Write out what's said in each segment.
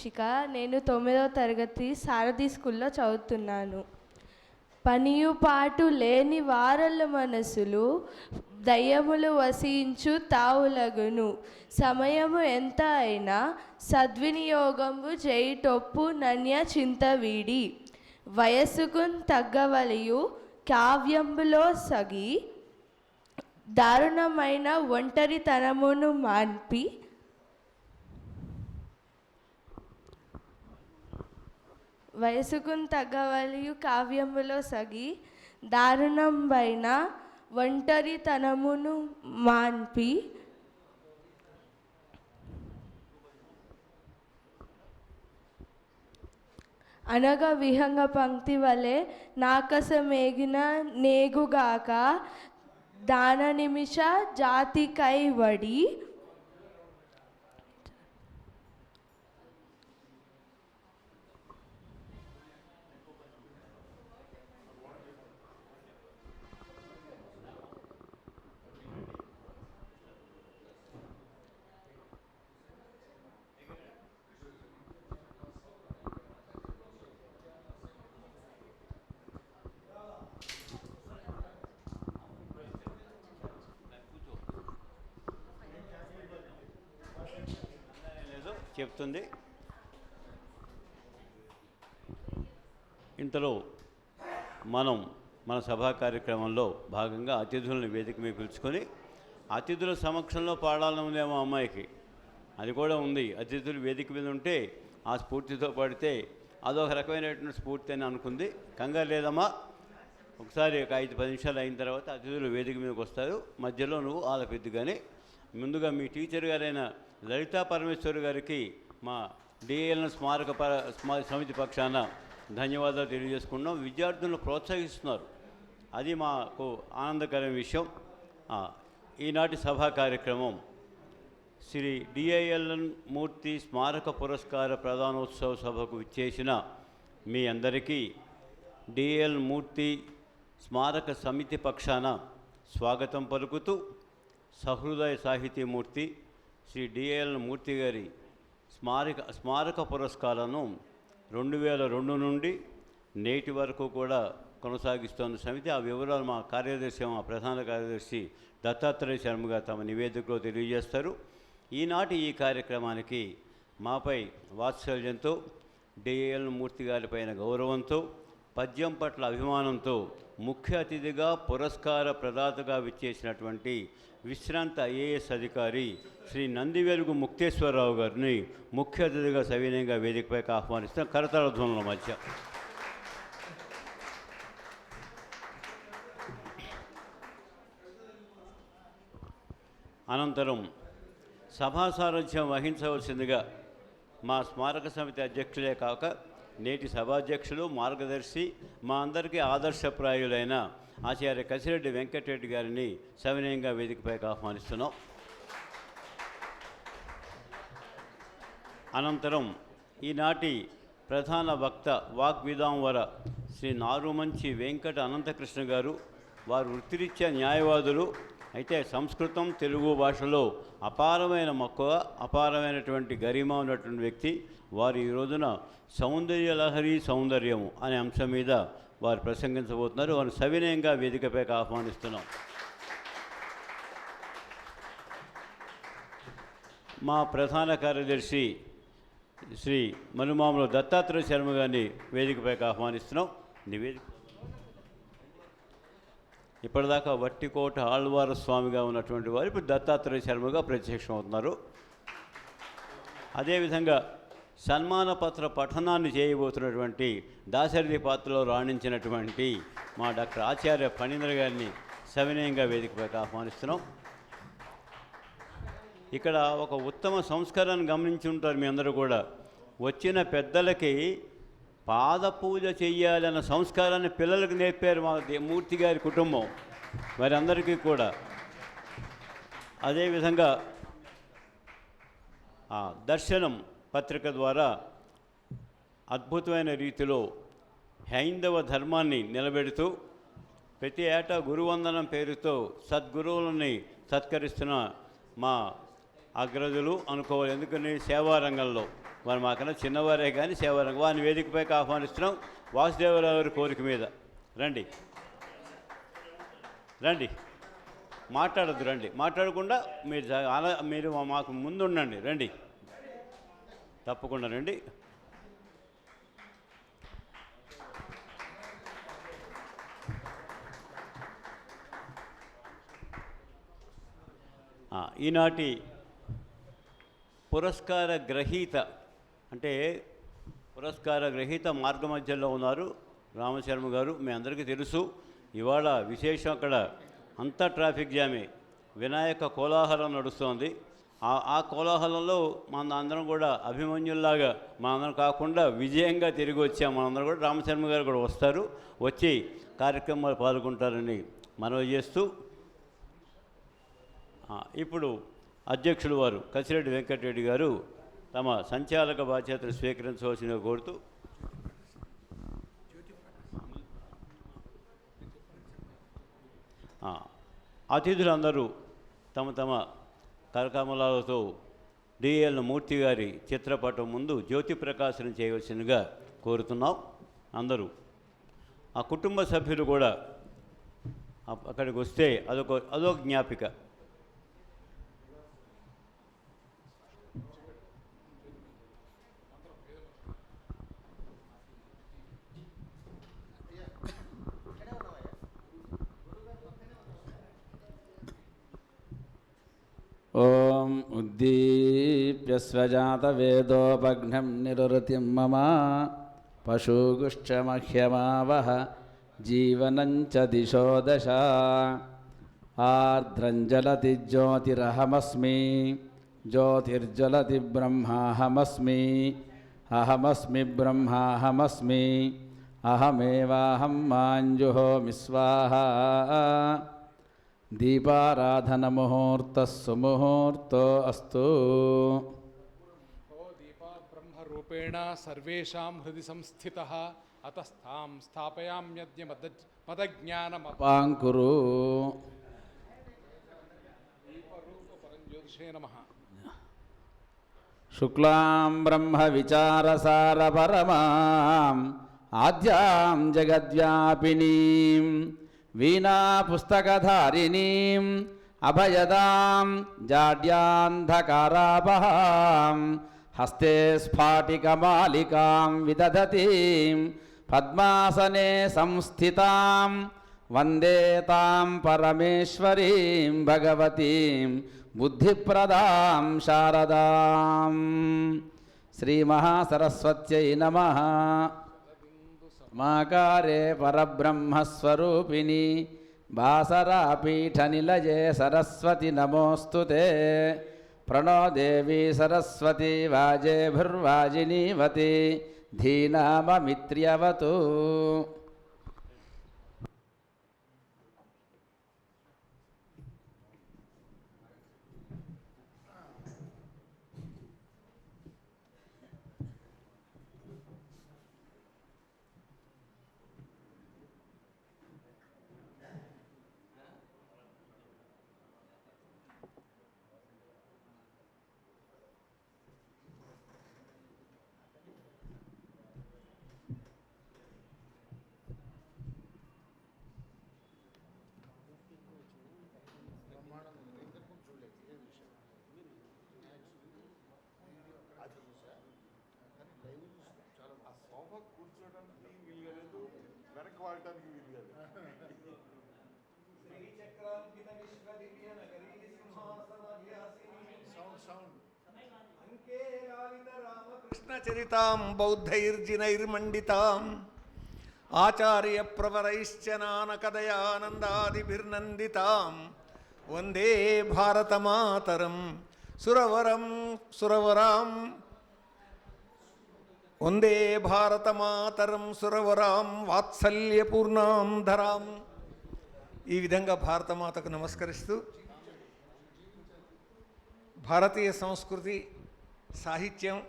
దీక్షిక నేను తొమ్మిదవ తరగతి సారథి స్కూల్లో చదువుతున్నాను. పనియుపాటు లేని వారల మనసులు దయ్యములు వసించు తావులగును. సమయము ఎంత అయినా సద్వినియోగము చేయుటొప్పు నన్య చింత వీడి. వయస్సుకు తగ్గవలియు కావ్యంబులో సగి దారుణమైన ఒంటరితనమును మాన్పి వయసుకుని తగ్గవలియు కావ్యములో సగి దారుణంబైన ఒంటరితనమును మాన్పి. అనగా విహంగ పంక్తి వలె నాకసమేగిన నేగుగాక దాన నిమిష జాతికై వడి చెప్తుంది. ఇంతలో మనం మన సభా కార్యక్రమంలో భాగంగా అతిథులను వేదిక మీద పిలుచుకొని అతిథుల సమక్షంలో పాడాలని ఉందేమో అమ్మాయికి. అది కూడా ఉంది. అతిథులు వేదిక మీద ఉంటే ఆ స్ఫూర్తితో పాడితే అదొక రకమైనటువంటి స్ఫూర్తి అని అనుకుంది. కంగారు లేదమ్మా. ఒకసారి ఒక ఐదు పది నిమిషాలు అయిన తర్వాత అతిథులు వేదిక మీదకి వస్తారు. మధ్యలో నువ్వు ఆలపిద్దు కానీ ముందుగా మీ టీచర్ గారైన లలితా పరమేశ్వర్ గారికి మా డిఎల్ఎన్ స్మారక పర సమితి పక్షాన ధన్యవాదాలు తెలియజేసుకున్నాం విద్యార్థులను ప్రోత్సహిస్తున్నారు. అది మాకు ఆనందకరమైన విషయం. ఈనాటి సభా కార్యక్రమం శ్రీ డిఐఎల్ఎన్ మూర్తి స్మారక పురస్కార ప్రధానోత్సవ సభకు విచ్చేసిన మీ అందరికీ డిఎల్ మూర్తి స్మారక సమితి పక్షాన స్వాగతం పలుకుతూ సహృదయ సాహితీమూర్తి శ్రీ డిఎల్ మూర్తి గారి స్మారక స్మారక పురస్కారాలను రెండు వేల రెండు నుండి నేటి వరకు కూడా కొనసాగిస్తోన్న సమితి. ఆ వివరాలు మా కార్యదర్శి మా ప్రధాన కార్యదర్శి దత్తాత్రేయ శర్మ గారు తమ నివేదికలో తెలియజేస్తారు. ఈనాటి ఈ కార్యక్రమానికి మాపై వాత్సల్యంతో డిఎల్ మూర్తి గారి పైన గౌరవంతో పద్యం పట్ల అభిమానంతో ముఖ్య అతిథిగా పురస్కార ప్రదాతగా విచ్చేసినటువంటి విశ్రాంత ఐఏఎస్ అధికారి శ్రీ నందివెలుగు ముక్తేశ్వరరావు గారిని ముఖ్య అతిథిగా సవినయంగా వేదికపైకి ఆహ్వానిస్తాం కరతాళ ధ్వనుల మధ్య. అనంతరం సభా సారథ్యం వహించవలసిందిగా మా స్మారక సమితి అధ్యక్షులే కాక నేటి సభాధ్యక్షులు మార్గదర్శి మా అందరికీ ఆదర్శప్రాయులైన ఆచార్య కసిరెడ్డి వెంకటరెడ్డి గారిని సవినయంగా వేదికపైకి ఆహ్వానిస్తున్నాం. అనంతరం ఈనాటి ప్రధాన వక్త వాగ్విదాంవర శ్రీ నారుమంచి వెంకట అనంతకృష్ణ గారు వారు వృత్తిరీత్యా న్యాయవాదులు అయితే సంస్కృతం తెలుగు భాషలో అపారమైన మక్కువ అపారమైనటువంటి గరిమ ఉన్నటువంటి వ్యక్తి వారు ఈ రోజున సౌందర్య లహరి సౌందర్యము అనే అంశం మీద వారు ప్రసంగించబోతున్నారు. వారిని సవినయంగా వేదికపైకి ఆహ్వానిస్తున్నాం. మా ప్రధాన కార్యదర్శి శ్రీ మనుమాముల దత్తాత్రేయ శర్మ గారిని వేదికపైకి ఆహ్వానిస్తున్నాం. నివేదిక. ఇప్పటిదాకా వట్టికోట ఆళ్వార స్వామిగా ఉన్నటువంటి వారు ఇప్పుడు దత్తాత్రేయ శర్మగా ప్రత్యక్షం అవుతున్నారు అదేవిధంగా సన్మాన పత్ర పఠనాన్ని చేయబోతున్నటువంటి దాశరథి పాత్రలో రాణించినటువంటి మా డాక్టర్ ఆచార్య ఫణీంద్ర గారిని సవినయంగా వేదికపైకి ఆహ్వానిస్తున్నాం. ఇక్కడ ఒక ఉత్తమ సంస్కారాన్ని గమనించి ఉంటారు మీ అందరూ కూడా. వచ్చిన పెద్దలకి పాద పూజ చెయ్యాలన్న సంస్కారాన్ని పిల్లలకు నేర్పారు మా దే- మూర్తి గారి కుటుంబం వారందరికీ కూడా. అదేవిధంగా దర్శనం పత్రిక ద్వారా అద్భుతమైన రీతిలో హైందవ ధర్మాన్ని నిలబెడుతూ ప్రతి ఏటా గురువందనం పేరుతో సద్గురువులని సత్కరిస్తున్న మా అగ్రజులు అనుకోవాలి. ఎందుకని? సేవా రంగంలో వారు మాకన్నా చిన్నవారే కానీ సేవారంగం. వారిని వేదికపైకి ఆహ్వానిస్తున్నాం వాసుదేవరావు గారి కోరిక మీద. రండి. రండి. మాట్లాడద్దు రండి. మాట్లాడకుండా మీరు మీరు మాకు ముందు ఉండండి రండి. తప్పకుండా రండి. ఈనాటి పురస్కార గ్రహీత అంటే పురస్కార గ్రహీత మార్గ మధ్యలో ఉన్నారు రామశర్మ గారు మీ అందరికీ తెలుసు. ఇవాళ విశేషం అక్కడ అంతా ట్రాఫిక్ జామే. వినాయక కోలాహలం నడుస్తోంది. ఆ కోలాహలంలో మన అందరం కూడా అభిమన్యుల్లాగా మనందరం కాకుండా విజయంగా తిరిగి వచ్చాం మనందరం కూడా రామశర్మ గారు కూడా వస్తారు. వచ్చి కార్యక్రమాలు పాల్గొంటారని మనవి చేస్తూ ఇప్పుడు అధ్యక్షుడు వారు కసిరెడ్డి వెంకటరెడ్డి గారు తమ సంచాలక బాధ్యతలు స్వీకరించవలసిన కోరుతూ అతిథులందరూ తమ తమ కరకమలాలతో డిఎల్ మూర్తి గారి చిత్రపటం ముందు జ్యోతి ప్రకాశనం చేయవలసిందిగా కోరుతున్నాం అందరూ. ఆ కుటుంబ సభ్యులు కూడా అప్- అక్కడికి వస్తే అదొక అదొక జ్ఞాపిక. उद्दीप्य स्वजातवेदोपघ्नं निरुतिं मम पशुगुश्च मह्यमावह जीवनं च दिशो दश। आर्द्रं जलति ज्योतिरहमस्मि, ज्योतिर्ज्वलति ब्रह्माहमस्मि, अहमस्मि ब्रह्माहमस्मि, अहमेवाहं माञ्जुहोमि स्वाहा। दीपाराधनमुहूर्तः सुमुहूर्तो अस्तु ओ दीपा ब्रह्मरूपेण सर्वेषां हृदि संस्थितः अतस्तां स्थापयाम्यद्य मद मदज्ञानमप पाङ्कुरु दीपरूपपरञ्ज्योतिषे नमः शुक्लां ब्रह्मविचारसारपरमाम् आद्यां जगद्व्यापिनीं వీణాపుస్తకధారిణీం అభయదాం జాడ్యాంధకారాపహాం హస్తే స్ఫాటికమాలికాం విదధతీం పద్మాసనే సంస్థితాం వందే తాం పరమేశ్వరీం భగవతీం బుద్ధిప్రదాం శారదాం. శ్రీమహాసరస్వత్యై నమ. మాకారే పరబ్రహ్మస్వరూపిణి నిలయే సరస్వతి నమోస్తుతే ప్రణోదేవి సరస్వతి వాజేభిర్వాజినీవతి ధీనామమిత్ర్యవతు. చరితాం బౌద్ధైర్జినైర్మండితాం ఆచార్య ప్రవరైశ్చ నానకదయానందాదిభిర్నందితాం వందే భారతమాతరం సురవరం సురవరాం వందే భారతమాతరం సురవరాం వాత్సల్యపూర్ణాం ధరాం ఈ విధంగా భారతమాతకు నమస్కరిస్తూ భారతీయ సంస్కృతి సాహిత్యం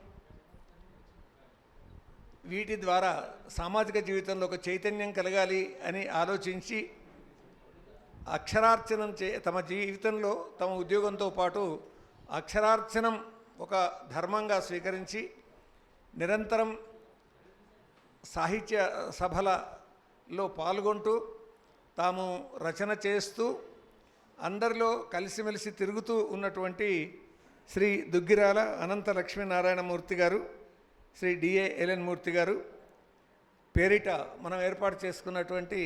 వీటి ద్వారా సామాజిక జీవితంలో ఒక చైతన్యం కలగాలి అని ఆలోచించి అక్షరార్చనం చే తమ జీవితంలో తమ ఉద్యోగంతో పాటు అక్షరార్చనం ఒక ధర్మంగా స్వీకరించి నిరంతరం సాహిత్య సభలలో పాల్గొంటూ తాము రచన చేస్తూ అందరిలో కలిసిమెలిసి తిరుగుతూ ఉన్నటువంటి శ్రీ దుగ్గిరాల అనంత లక్ష్మీనారాయణమూర్తి గారు శ్రీ డిఏ ఎలెన్ మూర్తి గారు పేరిట మనం ఏర్పాటు చేసుకున్నటువంటి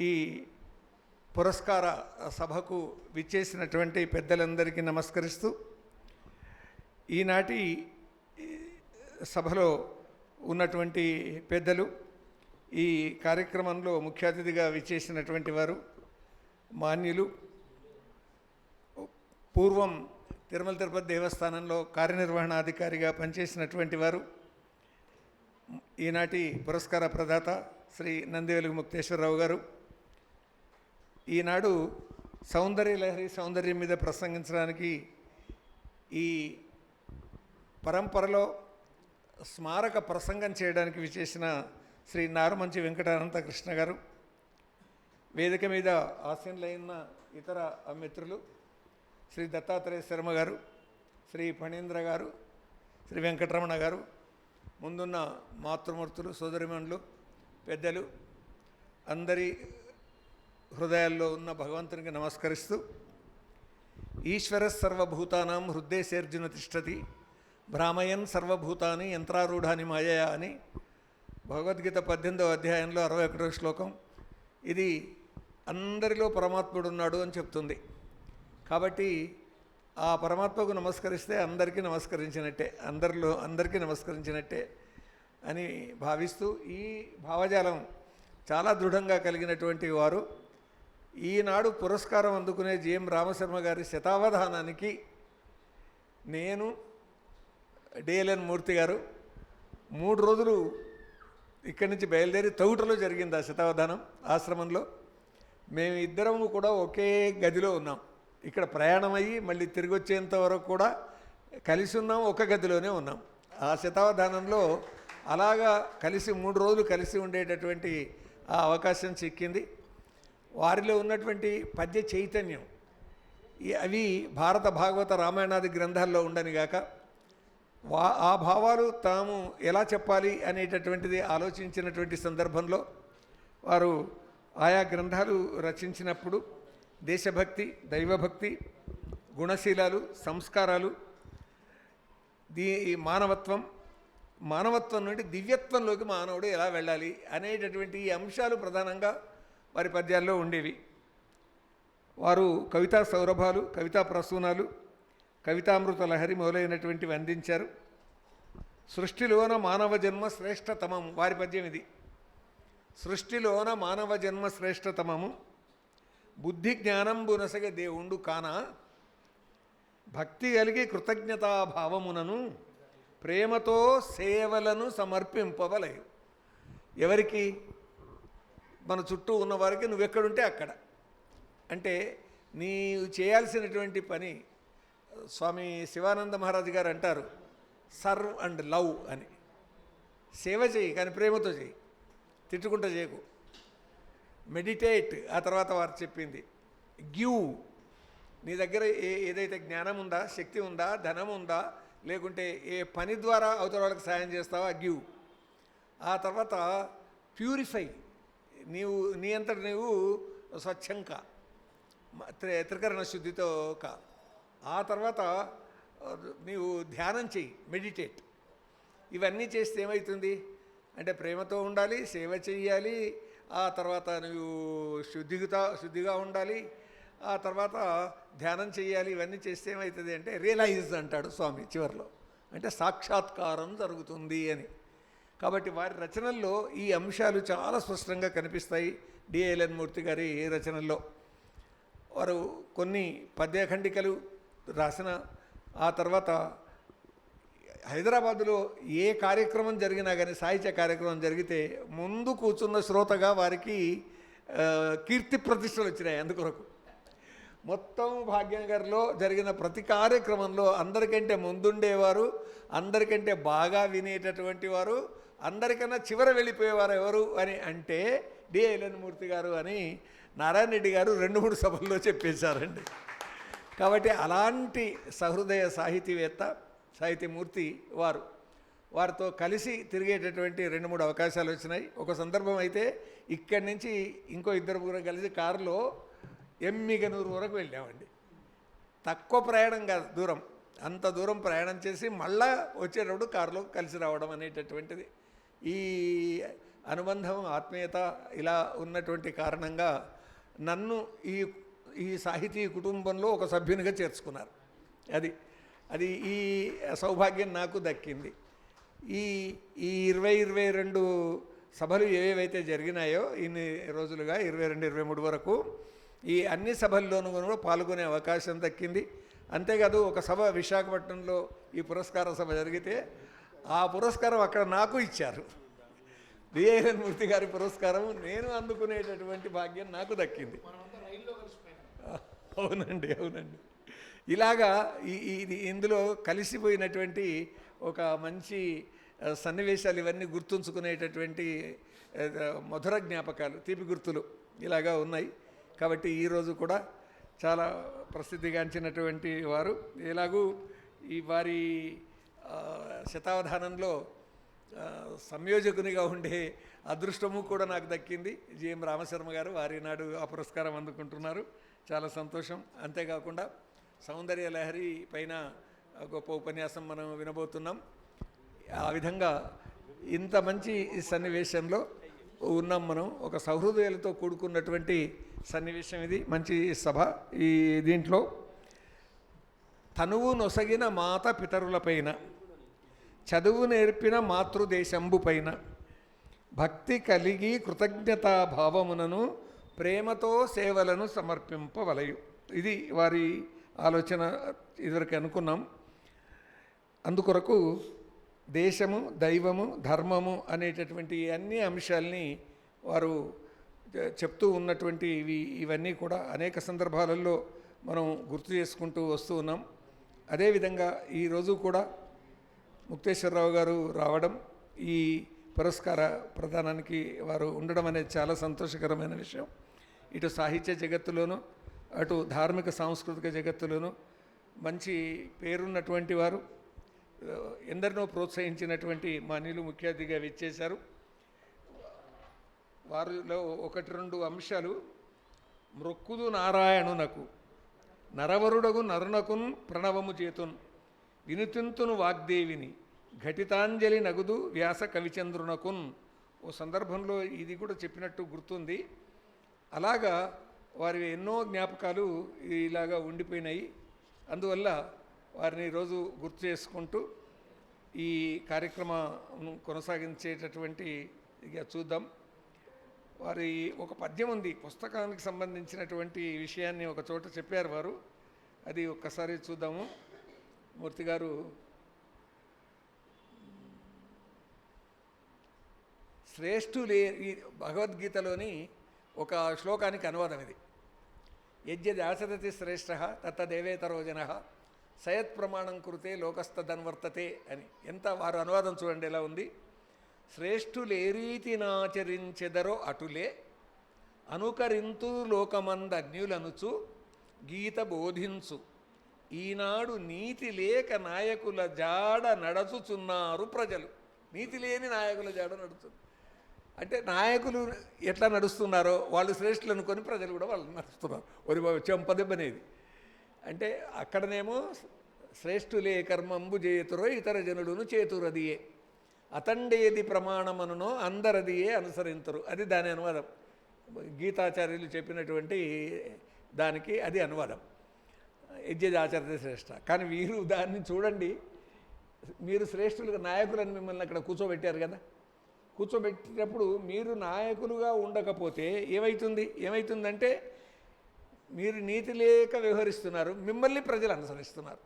ఈ పురస్కార సభకు విచ్చేసినటువంటి పెద్దలందరికీ నమస్కరిస్తూ ఈనాటి సభలో ఉన్నటువంటి పెద్దలు ఈ కార్యక్రమంలో ముఖ్య అతిథిగా విచ్చేసినటువంటి వారు మాన్యులు పూర్వం తిరుమల తిరుపతి దేవస్థానంలో కార్యనిర్వహణాధికారిగా పనిచేసినటువంటి వారు ఈనాటి పురస్కార ప్రదాత శ్రీ నందివెలుగు ముక్తేశ్వరరావు గారు. ఈనాడు సౌందర్య లహరి సౌందర్యం మీద ప్రసంగించడానికి ఈ పరంపరలో స్మారక ప్రసంగం చేయడానికి విచేసిన శ్రీ నారమంచి వెంకటానంత కృష్ణ గారు. వేదిక మీద ఆసీనులైన ఇతర మిత్రులు శ్రీ దత్తాత్రేయ శర్మ గారు శ్రీ ఫణీంద్ర గారు శ్రీ వెంకటరమణ గారు ముందున్న మాతృమూర్తులు సోదరిమణులు పెద్దలు అందరి హృదయాల్లో ఉన్న భగవంతునికి నమస్కరిస్తూ ఈశ్వర సర్వభూతానాం హృదయసేర్జున తిష్టతి భ్రామయన్ సర్వభూతాని యంత్రారూఢాని మాయయా అని భగవద్గీత పద్దెనిమిదవ అధ్యాయంలో అరవై ఒకటో శ్లోకం ఇది అందరిలో పరమాత్ముడు ఉన్నాడు అని చెప్తుంది. కాబట్టి ఆ పరమాత్మకు నమస్కరిస్తే అందరికీ నమస్కరించినట్టే అందరిలో అందరికీ నమస్కరించినట్టే అని భావిస్తూ ఈ భావజాలం చాలా దృఢంగా కలిగినటువంటి వారు. ఈనాడు పురస్కారం అందుకునే జిఎం రామశర్మ గారి శతావధానానికి నేను డిఎల్ఎన్ మూర్తి గారు మూడు రోజులు ఇక్కడి నుంచి బయలుదేరి తౌటలో జరిగింది ఆ శతావధానం ఆశ్రమంలో. మేము ఇద్దరము కూడా ఒకే గదిలో ఉన్నాం. ఇక్కడ ప్రయాణం అయ్యి మళ్ళీ తిరిగి వచ్చేంత వరకు కూడా కలిసి ఉన్నాం ఒక గదిలోనే ఉన్నాం. ఆ శతావధానంలో అలాగా కలిసి మూడు రోజులు కలిసి ఉండేటటువంటి ఆ అవకాశం చిక్కింది. వారిలో ఉన్నటువంటి పద్య చైతన్యం అవి భారత భాగవత రామాయణాది గ్రంథాల్లో ఉండని గాక వా ఆ భావాలు తాము ఎలా చెప్పాలి అనేటటువంటిది ఆలోచించినటువంటి సందర్భంలో వారు ఆయా గ్రంథాలు రచించినప్పుడు దేశభక్తి దైవభక్తి గుణశీలాలు సంస్కారాలు దీ ఈ మానవత్వం మానవత్వం నుండి దివ్యత్వంలోకి మానవుడు ఎలా వెళ్ళాలి అనేటటువంటి ఈ అంశాలు ప్రధానంగా వారి పద్యాల్లో ఉండేవి. వారు కవితా సౌరభాలు కవితా ప్రసూనాలు కవితామృత లహరి మొదలైనటువంటివి అందించారు. సృష్టిలోన మానవ జన్మ శ్రేష్టతమము వారి పద్యం ఇది. సృష్టిలోన మానవ జన్మ శ్రేష్టతమము బుద్ధి జ్ఞానంబునసగ దేవుండు కాన భక్తి కలిగి కృతజ్ఞతాభావమునను ప్రేమతో సేవలను సమర్పింపవలేవు ఎవరికి? మన చుట్టూ ఉన్నవారికి నువ్వెక్కడుంటే అక్కడ. అంటే నీవు చేయాల్సినటువంటి పని స్వామి శివానంద మహారాజు గారు అంటారు సర్వ్ అండ్ లవ్ అని. సేవ చేయి కానీ ప్రేమతో చేయి. తిట్టుకుంటూ చేయకు. మెడిటేట్ ఆ తర్వాత వారు చెప్పింది. గివ్ నీ దగ్గర ఏ ఏదైతే జ్ఞానం ఉందా శక్తి ఉందా ధనం ఉందా లేకుంటే ఏ పని ద్వారా అవతల వాళ్ళకి సాయం చేస్తావా? గివ్ ఆ తర్వాత ప్యూరిఫై నీవు నీ అంతట నీవు స్వచ్ఛంకా త్రికరణ శుద్ధితో కా. ఆ తర్వాత నీవు ధ్యానం చెయ్యి మెడిటేట్ ఇవన్నీ చేస్తే ఏమవుతుంది అంటే ప్రేమతో ఉండాలి సేవ చెయ్యాలి ఆ తర్వాత నువ్వు శుద్ధిగా శుద్ధిగా ఉండాలి. ఆ తర్వాత ధ్యానం చేయాలి ఇవన్నీ చేస్తే ఏమవుతుంది అంటే రియలైజ్ అంటాడు స్వామి చివరిలో. అంటే సాక్షాత్కారం జరుగుతుంది అని. కాబట్టి వారి రచనల్లో ఈ అంశాలు చాలా స్పష్టంగా కనిపిస్తాయి. డిఎల్ఎన్ మూర్తి గారి రచనల్లో. వారు కొన్ని పద్యఖండికలు రాసిన ఆ తర్వాత హైదరాబాదులో ఏ కార్యక్రమం జరిగినా కానీ సాహిత్య కార్యక్రమం జరిగితే ముందు కూర్చున్న శ్రోతగా వారికి కీర్తి ప్రతిష్టలు వచ్చినాయి అందుకొరకు. మొత్తం భాగ్యనగర్లో జరిగిన ప్రతి కార్యక్రమంలో అందరికంటే ముందుండేవారు అందరికంటే బాగా వినేటటువంటి వారు అందరికన్నా చివర వెళ్ళిపోయేవారు ఎవరు అని అంటే డిఎల్ఎన్ మూర్తి గారు అని నారాయణ రెడ్డి గారు రెండు మూడు సభల్లో చెప్పేశారండి. కాబట్టి అలాంటి సహృదయ సాహితీవేత్త సాహిత్యమూర్తి వారు. వారితో కలిసి తిరిగేటటువంటి రెండు మూడు అవకాశాలు వచ్చినాయి. ఒక సందర్భం అయితే ఇక్కడి నుంచి ఇంకో ఇద్దరు ముగ్గురు కలిసి కారులో ఎమ్మిగనూరు వరకు వెళ్ళామండి. తక్కువ ప్రయాణం కాదు దూరం. అంత దూరం ప్రయాణం చేసి మళ్ళా వచ్చేటప్పుడు కారులో కలిసి రావడం అనేటటువంటిది. ఈ అనుబంధం ఆత్మీయత ఇలా ఉన్నటువంటి కారణంగా నన్ను ఈ ఈ సాహితీ కుటుంబంలో ఒక సభ్యునిగా చేర్చుకున్నారు. అది అది ఈ సౌభాగ్యం నాకు దక్కింది. ఈ ఈ ఇరవై ఇరవై రెండు సభలు ఏవేవైతే జరిగినాయో ఇన్ని రోజులుగా ఇరవై రెండు ఇరవై మూడు వరకు ఈ అన్ని సభల్లోనూ కూడా పాల్గొనే అవకాశం దక్కింది. అంతేకాదు ఒక సభ విశాఖపట్నంలో ఈ పురస్కార సభ జరిగితే ఆ పురస్కారం అక్కడ నాకు ఇచ్చారు. బిఏఎన్ మూర్తి గారి పురస్కారం నేను అందుకునేటటువంటి భాగ్యం నాకు దక్కింది. అవునండి అవునండి. ఇలాగా ఈ ఇది ఇందులో కలిసిపోయినటువంటి ఒక మంచి సన్నివేశాలు ఇవన్నీ గుర్తుంచుకునేటటువంటి మధుర జ్ఞాపకాలు తీపి గుర్తులు ఇలాగా ఉన్నాయి. కాబట్టి ఈరోజు కూడా చాలా ప్రసిద్ధిగాంచినటువంటి వారు ఇలాగూ ఈ వారి శతావధానంలో సంయోజకునిగా ఉండే అదృష్టము కూడా నాకు దక్కింది. జిఎం రామశర్మ గారు వారి నాడు ఆ పురస్కారం అందుకుంటున్నారు. చాలా సంతోషం. అంతేకాకుండా సౌందర్య లహరి పైన గొప్ప ఉపన్యాసం మనం వినబోతున్నాం. ఆ విధంగా ఇంత మంచి సన్నివేశంలో ఉన్నాం మనం. ఒక సౌహృదయాలతో కూడుకున్నటువంటి సన్నివేశం ఇది. మంచి సభ ఈ దీంట్లో. తనువు నొసగిన మాత పితరులపైన చదువు నేర్పిన మాతృదేశంబు పైన భక్తి కలిగి కృతజ్ఞతా భావమునను ప్రేమతో సేవలను సమర్పింపవలయు ఇది వారి ఆలోచన ఇదివరకు అనుకున్నాం. అందుకొరకు దేశము దైవము ధర్మము అనేటటువంటి అన్ని అంశాలని వారు చెప్తూ ఉన్నటువంటి ఇవి ఇవన్నీ కూడా అనేక సందర్భాలలో మనం గుర్తు చేసుకుంటూ వస్తూ ఉన్నాం. అదేవిధంగా ఈరోజు కూడా ముక్తేశ్వరరావు గారు రావడం ఈ పురస్కార ప్రదానానికి వారు ఉండడం అనేది చాలా సంతోషకరమైన విషయం. ఇటు సాహిత్య జగత్తులోనూ అటు ధార్మిక సాంస్కృతిక జగత్తులను మంచి పేరున్నటువంటి వారు ఎందరినో ప్రోత్సహించినటువంటి మాన్యులు ముఖ్య అతిథిగా విచ్చేశారు. వారిలో ఒకటి రెండు అంశాలు మృక్కుదు నారాయణునకు నరవరుడగు నరునకున్ ప్రణవము చేతున్ వినుతింతును వాగ్దేవిని ఘటితాంజలి నగుదు వ్యాస కవిచంద్రునకున్. ఓ సందర్భంలో ఇది కూడా చెప్పినట్టు గుర్తుంది. అలాగా వారి ఎన్నో జ్ఞాపకాలు ఇలాగా ఉండిపోయినాయి. అందువల్ల వారిని రోజు గుర్తు చేసుకుంటూ ఈ కార్యక్రమం కొనసాగించేటటువంటి ఇక చూద్దాం. వారి ఒక పద్యం ఉంది. పుస్తకానికి సంబంధించినటువంటి విషయాన్ని ఒక చోట చెప్పారు వారు. అది ఒక్కసారి చూద్దాము. మూర్తి గారు శ్రేష్ఠులే ఈ భగవద్గీతలోని ఒక శ్లోకానికి అనువాదం ఇది. యజ్ఞదాసదతి శ్రేష్ఠ తత్తదేవేతరోజన సయత్ ప్రమాణం కృతే లోకస్థదన్వర్తతే అని. ఎంత వారు అనువాదం చూడండి ఎలా ఉంది. శ్రేష్ఠులేరీతి నాచరించెదరో అటులే అనుకరింతు లోకమంద అజ్ఞులనుచు గీత బోధించు. ఈనాడు నీతి లేక నాయకుల జాడ నడచుచున్నారు ప్రజలు. నీతి లేని నాయకుల జాడ నడుచున్నారు అంటే నాయకులు ఎట్లా నడుస్తున్నారో వాళ్ళు శ్రేష్ఠులు అనుకొని ప్రజలు కూడా వాళ్ళు నడుస్తున్నారు. ఒరి చెంపదెబ్బనేది అంటే అక్కడనేమో శ్రేష్ఠులే కర్మంబు చేతురో ఇతర జనులను చేతురదియే. అతండేది ప్రమాణమనునో అందరదియే అనుసరించరు అది దాని అనువాదం. గీతాచార్యులు చెప్పినటువంటి దానికి అది అనువాదం. యజ్ఞది ఆచరణ శ్రేష్ఠ కానీ వీరు దాన్ని చూడండి. మీరు శ్రేష్ఠులుగా నాయకులని మిమ్మల్ని అక్కడ కూర్చోబెట్టారు కదా. కూర్చోబెట్టినప్పుడు మీరు నాయకులుగా ఉండకపోతే ఏమవుతుంది ఏమవుతుందంటే మీరు నీతి లేక వ్యవహరిస్తున్నారు మిమ్మల్ని ప్రజలు అనుసరిస్తున్నారు.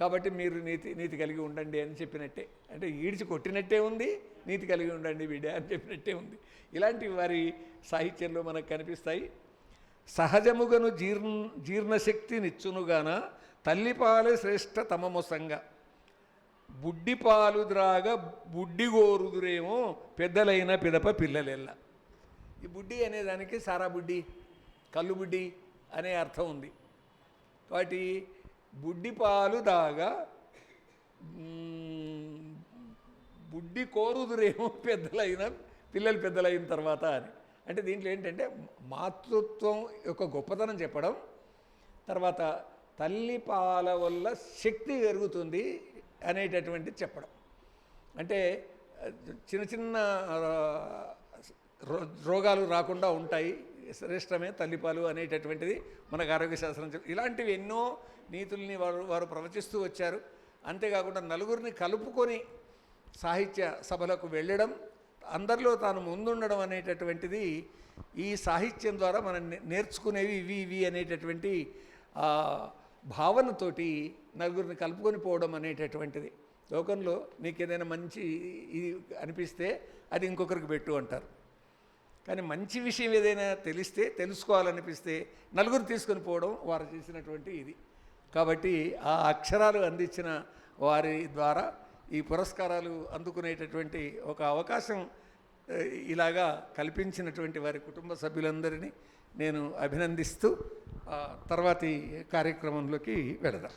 కాబట్టి మీరు నీతి నీతి కలిగి ఉండండి అని చెప్పినట్టే. అంటే ఈడ్చి కొట్టినట్టే ఉంది నీతి కలిగి ఉండండి వీడే అని చెప్పినట్టే ఉంది. ఇలాంటి వారి సాహిత్యంలో మనకు కనిపిస్తాయి సహజముగను జీర్ణ జీర్ణశక్తినిచ్చునుగాన తల్లిపాలే శ్రేష్ఠ తమమొసంగా బుడ్డిపాలు ద్రాగ బుడ్డిగోరుదురేమో పెద్దలైన పిదప పిల్లలెల్ల. ఈ బుడ్డి అనేదానికి సారా బుడ్డి కళ్ళు బుడ్డి అనే అర్థం ఉంది. కాబట్టి బుడ్డి పాలు దాగా బుడ్డి కోరుదురేమో పెద్దలైన పిల్లలు పెద్దలైన తర్వాత అని. అంటే దీంట్లో ఏంటంటే మాతృత్వం యొక్క గొప్పతనం చెప్పడం తర్వాత తల్లి పాల వల్ల శక్తి పెరుగుతుంది అనేటటువంటి చెప్పడం. అంటే చిన్న చిన్న రో- రోగాలు రాకుండా ఉంటాయి. శ్రేష్టమే తల్లిపాలు అనేటటువంటిది మనకు ఆరోగ్య శాస్త్రం ఇలాంటివి ఎన్నో నీతుల్ని వారు వారు ప్రవచిస్తూ వచ్చారు. అంతేకాకుండా నలుగురిని కలుపుకొని సాహిత్య సభలకు వెళ్ళడం అందరిలో తాను ముందుండడం అనేటటువంటిది ఈ సాహిత్యం ద్వారా మనం నేర్చుకునేవి ఇవి ఇవి అనేటటువంటి భావనతోటి నలుగురిని కలుపుకొని పోవడం అనేటటువంటిది. లోకంలో నీకు ఏదైనా మంచి ఇది అనిపిస్తే అది ఇంకొకరికి పెట్టు అంటారు. కానీ మంచి విషయం ఏదైనా తెలిస్తే తెలుసుకోవాలనిపిస్తే నలుగురు తీసుకొని పోవడం వారు చేసినటువంటి ఇది. కాబట్టి ఆ అక్షరాలు అందించిన వారి ద్వారా ఈ పురస్కారాలు అందుకునేటటువంటి ఒక అవకాశం ఇలాగా కల్పించినటువంటి వారి కుటుంబ సభ్యులందరినీ నేను అభినందిస్తూ తర్వాతి కార్యక్రమంలోకి వెళదాం.